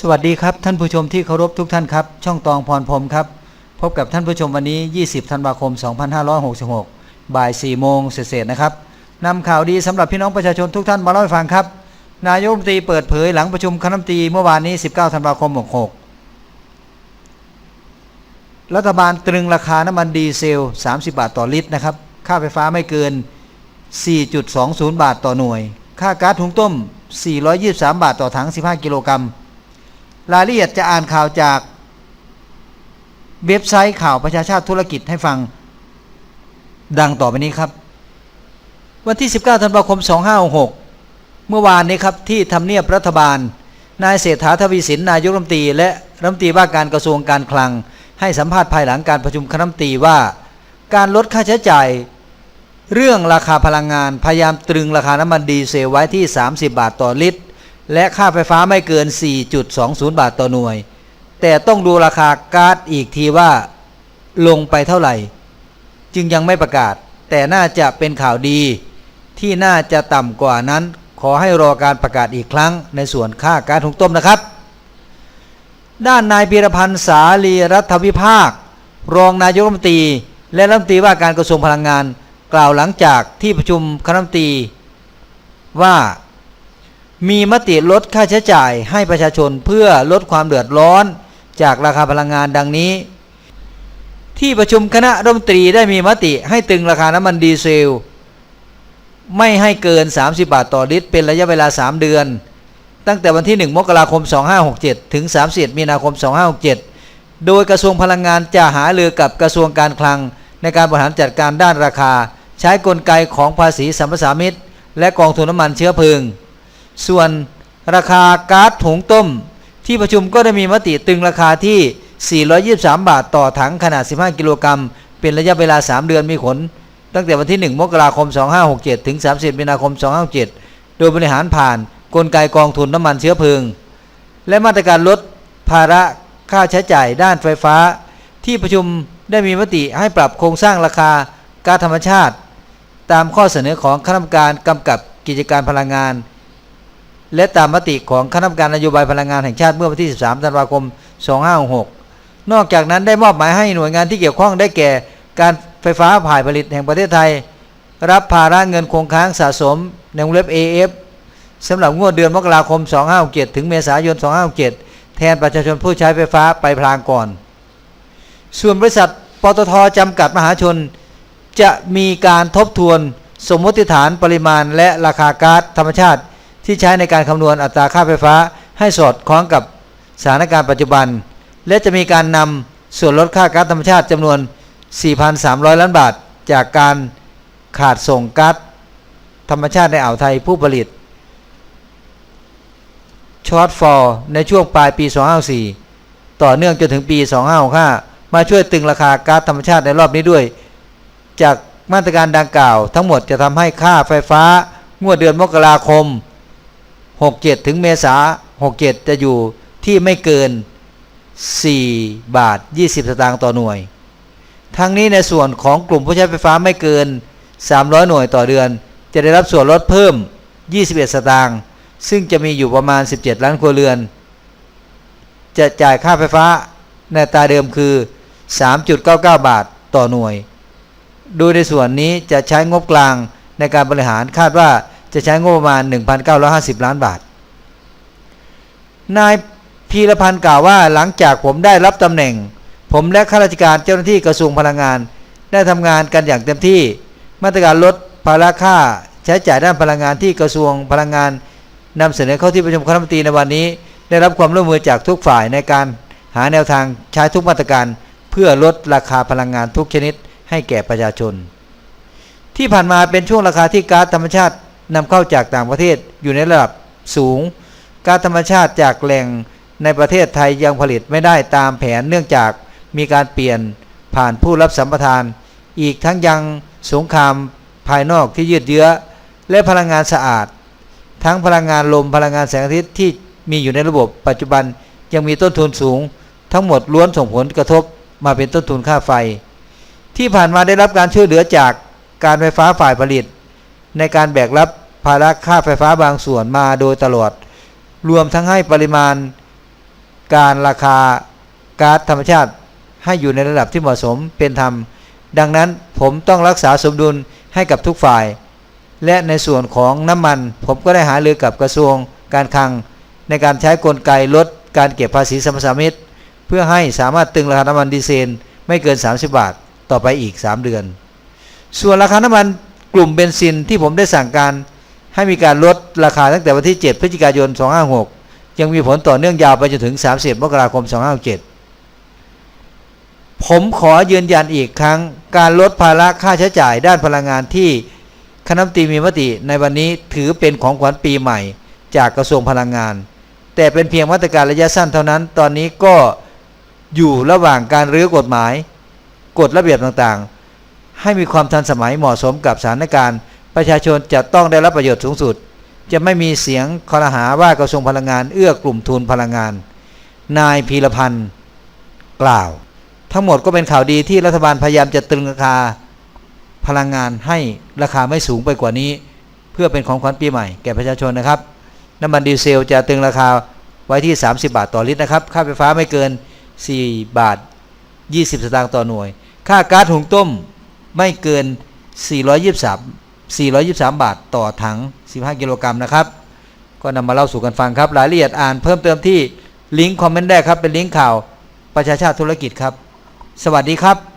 สวัสดีครับท่านผู้ชมที่เคารพทุกท่านครับ ช่องตองพรพรมครับ พบกับท่านผู้ชมวันนี้ 20 ธันวาคม 2566 บ่าย 4 โมงเศษนะครับนำข่าวดีสำหรับพี่น้องประชาชนทุกท่านมาเล่าให้ฟังครับ นายกรัฐมนตรีเปิดเผยหลังประชุมคณะรัฐมนตรีเมื่อวานนี้ 19 ธันวาคม 66 รัฐบาลตรึงราคาน้ำมันดีเซล 30 บาทต่อลิตรนะครับ ค่าไฟฟ้าไม่เกิน 4.20 บาทต่อหน่วย ค่าก๊าซหุงต้ม 423 บาทต่อถัง 15 กิโลกรัม รายละเอียดจะอ่านข่าวจากเว็บไซต์ข่าวประชาชาติธุรกิจให้ฟังดังต่อไปนี้ครับ วันที่ 19ธันวาคม 2566 เมื่อวานนี้ครับที่ทำเนียบรัฐบาล นายเศรษฐาทวีสินนายกรัฐมนตรีและรัฐมนตรีว่าการกระทรวงการคลัง ให้สัมภาษณ์ภายหลังการประชุมคณะรัฐมนตรีว่า การลดค่าใช้จ่าย เรื่องราคาพลังงานพยายามตรึงราคาน้ำมันดีเซลไว้ที่ 30 บาทต่อลิตร และค่าไฟฟ้าไม่เกิน 4.20 บาทต่อหน่วย แต่ต้องดูราคาก๊าซอีกทีว่าลงไปเท่าไหร่ จึงยังไม่ประกาศ แต่น่าจะเป็นข่าวดี ที่น่าจะต่ำกว่านั้น ขอให้รอการประกาศอีกครั้ง ในส่วนค่าก๊าซหุงต้มนะครับ ด้านนายพีรพันธ์สาลีรัฐวิภาค รองนายกรัฐมนตรี และรัฐมนตรีว่าการกระทรวงพลังงาน กล่าวหลังจากที่ประชุมคณะรัฐมนตรีว่า มีมติลดค่าใช้จ่ายให้ประชาชนเพื่อลดความเดือดร้อน จากราคาพลังงานดังนี้ ที่ประชุมคณะรัฐมนตรีได้มีมติให้ตึงราคาน้ำมันดีเซล ไม่ให้เกิน 30 บาทต่อลิตร เป็นระยะเวลา 3 เดือน ตั้งแต่วันที่ 1 มกราคม 2567 ถึง31มีนาคม 2567 โดยกระทรวงพลังงานจะหาเรือกับกระทรวงการคลัง ในการบริหารจัดการด้านราคา ใช้กลไกของภาษีสัมปทามิตรและกองทุนน้ำมันเชื้อเพลิง ส่วนราคาก๊าซถุงต้ม ที่ประชุมก็ได้มีมติตึงราคาที่ 423 บาทต่อถังขนาด 15 กิโลกรัม เป็นระยะเวลา 3 เดือนมีผล ตั้งแต่วันที่ 1 มกราคม 2567 ถึง 30 มีนาคม 2567 โดยบริหารผ่านกลไกกองทุนน้ำมันเชื้อเพลิง และมาตรการลดภาระค่าใช้จ่ายด้านไฟฟ้า ที่ประชุมได้มีมติให้ปรับโครงสร้างราคาก๊าซธรรมชาติ ตามข้อเสนอของคณะกรรมการกำกับกิจการพลังงาน และตามมติของคณะกรรมการนโยบายพลังงานแห่งชาติเมื่อวันที่ 13 ธันวาคม 2566 นอกจากนั้นได้มอบหมายให้หน่วยงานที่เกี่ยวข้องได้แก่ การไฟฟ้าฝ่ายผลิตแห่งประเทศไทย รับภาระเงินคงค้างสะสมในวงเล็บ AF สำหรับงวดเดือนมกราคม 2567 ถึงเมษายน 2567 แทนประชาชนผู้ใช้ไฟฟ้าไปพลางก่อน ส่วนบริษัทปตทจำกัดมหาชน จะมีการทบทวนสมมติฐานปริมาณและราคาก๊าซธรรมชาติ ที่ใช้ในการคำนวณอัตราค่าไฟฟ้าให้สอดคล้องกับสถานการณ์ปัจจุบัน และจะมีการนำส่วนลดค่าก๊าซธรรมชาติจำนวน 4,300 ล้านบาท จากการขาดส่งก๊าซธรรมชาติในอ่าวไทยผู้ผลิตช็อตฟอร์ในช่วงปลายปี 254 ต่อเนื่องจนถึงปี 2565 มาช่วยตึงราคาก๊าซธรรมชาติในรอบนี้ด้วย จากมาตรการดังกล่าวทั้งหมดจะทำให้ค่าไฟฟ้างวดเดือนมกราคม 67 ถึงเมษา67 จะอยู่ที่ไม่เกิน 4 บาท 20 สตางค์ต่อหน่วย ทั้งนี้ในส่วนของกลุ่มผู้ใช้ไฟฟ้าไม่เกิน 300 หน่วยต่อเดือน จะได้รับส่วนลดเพิ่ม 21 สตางค์ซึ่งจะมีอยู่ประมาณ 17 ล้านครัวเรือน จะจ่ายค่าไฟฟ้าในตาเดิมคือ 3.99 บาทต่อหน่วย โดยในส่วนนี้จะใช้งบกลางในการบริหารคาดว่า จะใช้งบประมาณ 1,950 ล้านบาท นายพีรพันธ์กล่าวว่าหลังจากผมได้รับตำแหน่ง ผมและข้าราชการเจ้าหน้าที่กระทรวงพลังงาน ได้ทำงานกันอย่างเต็มที่ มาตรการลดภาระค่าใช้จ่ายด้านพลังงานที่กระทรวงพลังงานนำเสนอเข้าที่ประชุมคณะรัฐมนตรีในวันนี้ ได้รับความร่วมมือจากทุกฝ่ายในการหาแนวทางใช้ทุกมาตรการเพื่อลดราคาพลังงานทุกชนิดให้แก่ประชาชน ที่ผ่านมาเป็นช่วงราคาที่ก๊าซธรรมชาติ นำเข้าจากต่างประเทศอยู่ในระดับสูงก๊าซธรรมชาติจากแหล่งในประเทศไทยยังผลิตไม่ได้ตามแผนเนื่องจากมีการเปลี่ยนผ่านผู้รับสัมปทาน อีกทั้งยังสงครามภายนอกที่ยืดเยื้อ และพลังงานสะอาด ทั้งพลังงานลมพลังงานแสงอาทิตย์ที่มีอยู่ในระบบปัจจุบันยังมีต้นทุนสูง ทั้งหมดล้วนส่งผลกระทบมาเป็นต้นทุนค่าไฟ ที่ผ่านมาได้รับการช่วยเหลือจากการไฟฟ้าฝ่ายผลิต ในการแบกรับภาระค่าไฟฟ้าบางส่วนมาโดยตลอด รวมทั้งให้ปริมาณการราคาก๊าซธรรมชาติให้อยู่ในระดับที่เหมาะสมเป็นธรรม ดังนั้นผมต้องรักษาสมดุลให้กับทุกฝ่าย และในส่วนของน้ำมัน ผมก็ได้หาเรือกับกระทรวงการคลัง ในการใช้กลไกลดการเก็บภาษีสรรสามิตเพื่อให้สามารถตึงราคาน้ำมันดีเซลไม่เกิน 30 บาทต่อไปอีก 3 เดือน ส่วนราคาน้ำมัน กลุ่มเบนซินที่ผมได้สั่งการให้มีการลดราคาตั้งแต่วันที่ 7 พฤศจิกายน 256 ยังมีผลต่อเนื่องยาวไปจนถึง 30 มกราคม 2567ผมขอยืนยันอีกครั้งการลดภาระค่าใช้จ่ายด้านพลังงานที่คณะมนตรีมีมติในวันนี้ถือเป็นของขวัญปีใหม่ จากกระทรวงพลังงาน แต่เป็นเพียงมาตรการระยะสั้นเท่านั้น ตอนนี้ก็อยู่ระหว่างการรื้อกฎหมาย กฎระเบียบต่างๆ ให้มีความทันสมัยเหมาะสมกับสถานการณ์ ประชาชนจะต้องได้รับประโยชน์สูงสุด จะไม่มีเสียงคอรหาว่ากระทรวงพลังงานเอื้อกลุ่มทุนพลังงาน นายพีรพันธ์กล่าว ทั้งหมดก็เป็นข่าวดีที่รัฐบาลพยายามจะตรึงราคาพลังงานให้ราคาไม่สูงไปกว่านี้ เพื่อเป็นของขวัญปีใหม่แก่ประชาชนนะครับ น้ำมันดีเซลจะตึงราคาไว้ที่ 30 บาทต่อลิตรนะครับ ค่าไฟฟ้าไม่เกิน 4 บาท 20 สตางค์ต่อหน่วย ค่าก๊าซหุงต้ม ไม่เกิน 423 423 บาทต่อถัง 15 กิโลกรัมนะครับ ก็นำมาเล่าสู่กันฟังครับ รายละเอียดอ่านเพิ่มเติมที่ลิงก์คอมเมนต์ได้ครับ เป็นลิงก์ข่าวประชาชาติธุรกิจครับ สวัสดีครับ